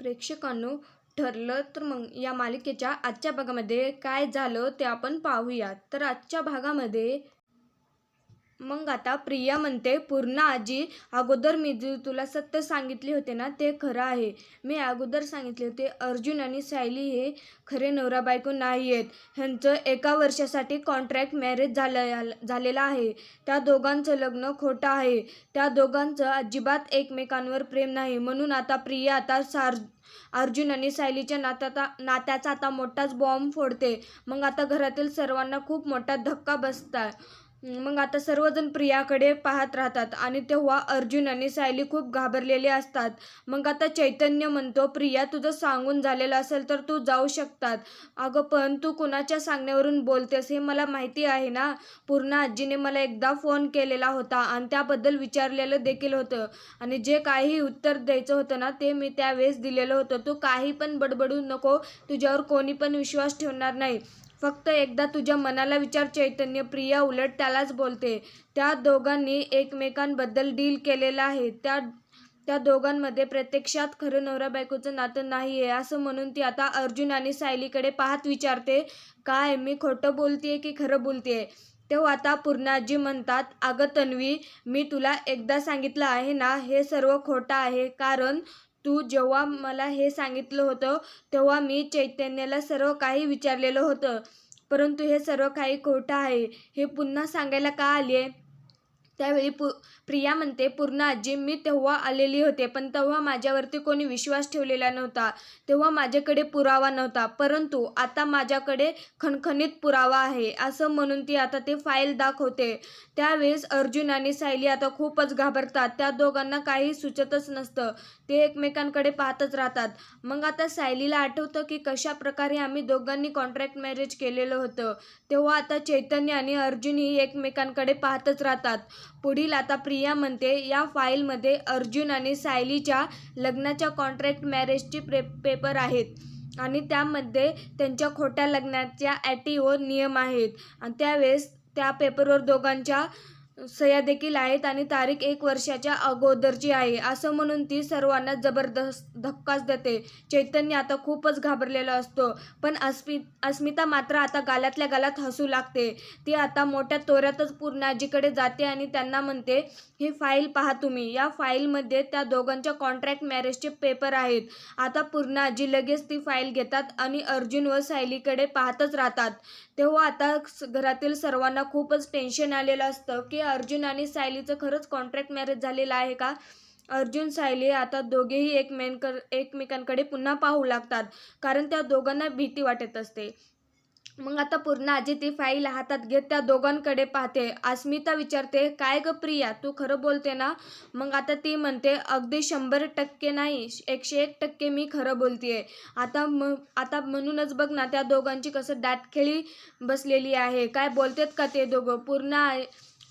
प्रेक्षकांनो ठरलं तर मग या मालिकेच्या आजच्या भागामध्ये काय झालं ते आपण पाहूया. तर आजच्या भागामध्ये मग आता प्रिया म्हणते पूर्ण आजी अगोदर मी जे तुला सत्य सांगितले होते ना ते खरं आहे. मी अगोदर सांगितले होते अर्जुन आणि सायली हे खरे नवरा बायको नाही आहेत. ह्यांचं एका वर्षासाठी कॉन्ट्रॅक्ट मॅरेज झालं झालेलं आहे. त्या दोघांचं लग्न खोटं आहे. त्या दोघांचं अजिबात एकमेकांवर प्रेम नाही. म्हणून आता प्रिया आता सार अर्जुन आणि सायलीच्या नात्याचा नात्याचा आता मोठाच बॉम्ब फोडते. मग आता घरातील सर्वांना खूप मोठा धक्का बसता मग आता सर्वजण प्रियाकडे पाहत राहतात आणि तेव्हा अर्जुन आणि सायली खूप घाबरलेले असतात. मग आता चैतन्य म्हणतो प्रिया तुझं सांगून झालेलं असेल तर तू जाऊ शकतात. अगं पण तू कुणाच्या सांगण्यावरून बोलतेस हे मला माहिती आहे ना पूर्ण आजीने मला एकदा फोन केलेला होता आणि त्याबद्दल विचारलेलं देखील होतं. आणि जे काही उत्तर द्यायचं होतं ना ते मी त्यावेळेस दिलेलं होतं. तू काही पण बडबडू नको. तुझ्यावर कोणी पण विश्वास ठेवणार नाही. फक्त एकदा तुझ्या मनाला विचार चैतन्य प्रिया उलट त्यालाच बोलते. त्या दोघांनी एकमेकांबद्दल डील केलेलं आहे. त्या त्या दोघांमध्ये प्रत्यक्षात खरं नवरा बायकोचं नातं नाही आहे असं म्हणून ती आता अर्जुन आणि सायलीकडे पाहत विचारते काय मी खोटं बोलतेय की खरं बोलतेय? तेव्हा आता पूर्णाजी म्हणतात अगं तन्वी मी तुला एकदा सांगितलं आहे ना हे सर्व खोटं आहे. कारण तू जेव्हा मला हे सांगितलं होतं तेव्हा मी चैतन्याला सर्व काही विचारलेलं होतं. परंतु हे सर्व काही खोटं आहे. हे पुन्हा सांगायला का आली आहे त्यावेळी पु प्रिया म्हणते पूर्ण आजी मी तेव्हा आलेली होते पण तेव्हा माझ्यावरती कोणी विश्वास ठेवलेला नव्हता. तेव्हा माझ्याकडे पुरावा नव्हता. परंतु आता माझ्याकडे खणखणीत पुरावा आहे. असं म्हणून ती आता ते फाईल दाखवते. त्यावेळेस अर्जुन आणि सायली आता खूपच घाबरतात. त्या दोघांना काही सुचतच नसतं. ते एकमेकांकडे पाहतच राहतात. मग आता सायलीला आठवतं की कशा प्रकारे आम्ही दोघांनी कॉन्ट्रॅक्ट मॅरेज केलेलं होतं. तेव्हा आता चैतन्य आणि अर्जुन ही एकमेकांकडे पाहतच राहतात. पुढील आता प्रिया म्हणते या फाईलमध्ये अर्जुन आणि सायलीच्या लग्नाच्या कॉन्ट्रॅक्ट मॅरेजचे प्रे पेपर आहेत. आणि त्यामध्ये त्यांच्या खोट्या लग्नाच्या ॲटी व नियम आहेत. आणि त्यावेळेस त्या पेपरवर दोघांच्या सह्या देखील आहेत आणि तारीख एक वर्षाच्या अगोदरची आहे. असं म्हणून ती सर्वांना जबरदस्त धक्काच देते. चैतन्य आता खूपच घाबरलेला असतो. पण अस्मि अस्मिता मात्र आता गालातल्या गालात हसू लागते. ती आता मोठ्या तोऱ्यातच पूर्ण आजीकडे जाते आणि त्यांना म्हणते ही फाईल पहा तुम्ही. या फाईलमध्ये त्या दोघांच्या कॉन्ट्रॅक्ट मॅरेजचे पेपर आहेत. आता पूर्ण आजी लगेच ती फाईल घेतात आणि अर्जुन व सायलीकडे पाहतच राहतात. तेव्हा आता घरातील सर्वांना खूपच टेन्शन आलेलं असतं की अर्जुन आणि सायलीचं खरंच कॉन्ट्रॅक्ट मॅरेज झालेलं आहे का? अर्जुन सायली आता दोघेही एकमेनकर एकमेकांकडे पुन्हा पाहू लागतात कारण त्या दोघांना भीती वाटत असते. मग आता पूर्ण आजी ती फाईल हातात घेत त्या दोघांकडे पाहते. अस्मिता विचारते काय ग प्रिया तू खरं बोलते ना? मग आता ती म्हणते अगदी शंभर टक्के नाही एकशे एक टक्के मी खरं बोलतेय. आता म आता म्हणूनच बघ ना त्या दोघांची कसं दाटखेळी बसलेली आहे. काय बोलतेत का ते दोघं? पूर्ण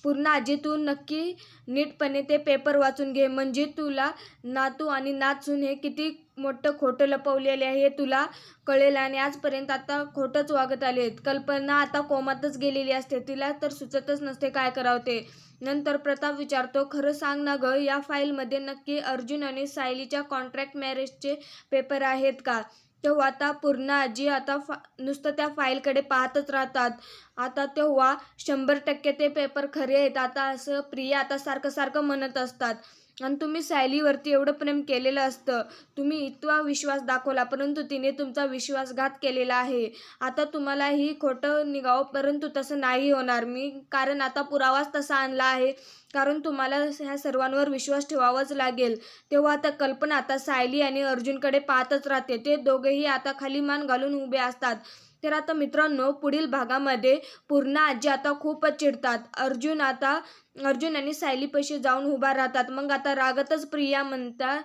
पूर्ण आजी तू नक्की नीटपणे ते पेपर वाचून घे. म्हणजे तुला नातू आणि नाचून हे किती मोठं खोटं लपवलेले आहे हे तुला कळेल आणि आजपर्यंत आता खोटंच वागत आले आहेत कल्पना आता कोमातच गेलेली असते. तिला तर सुचतच नसते काय करावं ते. नंतर प्रताप विचारतो खरं सांग ना गं या फाईलमध्ये नक्की अर्जुन आणि सायलीच्या कॉन्ट्रॅक्ट मॅरेजचे पेपर आहेत का? तेव्हा आता पूर्ण आजी आता फा नुसतं त्या फाईलकडे पाहतच राहतात. आता तेव्हा शंभर टक्के ते पेपर खरे आहेत. आता असं प्रिया आता सारखं सारखं म्हणत असतात. आणि तुम्ही सायलीवरती एवढं प्रेम केलेलं असतं. तुम्ही इतका विश्वास दाखवला परंतु तिने तुमचा विश्वासघात केलेला आहे. आता तुम्हाला ही खोटं निघावं परंतु तसं नाही होणार. मी कारण आता पुरावाच तसा आणला आहे. कारण तुम्हाला ह्या सर्वांवर विश्वास ठेवावाच लागेल. तेव्हा आता कल्पना आता सायली आणि अर्जुनकडे पाहतच राहते. ते दोघेही आता खाली मान घालून उभे असतात. तर आता मित्रांनो पुढील भागामध्ये पूर्ण आजी आता खूपच चिडतात. अर्जुन आता अर्जुन आणि सायलीपाशी जाऊन उभा राहतात. मग आता रागतच प्रिया म्हणता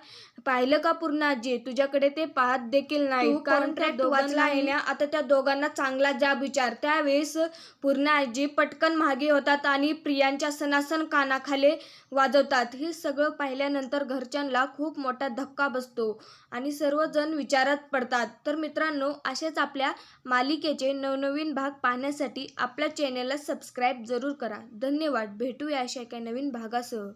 पाहिलं का पूर्ण आजी तुझ्याकडे ते पाहत देखील नाही कारण त्या वाचला आहे ना? आता त्या दोघांना चांगला जाब विचार. त्यावेळेस पूर्ण आजी पटकन मागे होतात आणि प्रियांच्या सणासण कानाखाले वाजवतात. हे सगळं पाहिल्यानंतर घरच्यांना खूप मोठा धक्का बसतो आणि सर्वजण विचारात पडतात. तर मित्रांनो असेच आपल्या मालिकेचे नवनवीन भाग पाहण्यासाठी आपल्या चॅनेलला सबस्क्राईब जरूर करा. धन्यवाद. भेटूया अशा एका नवीन भागासह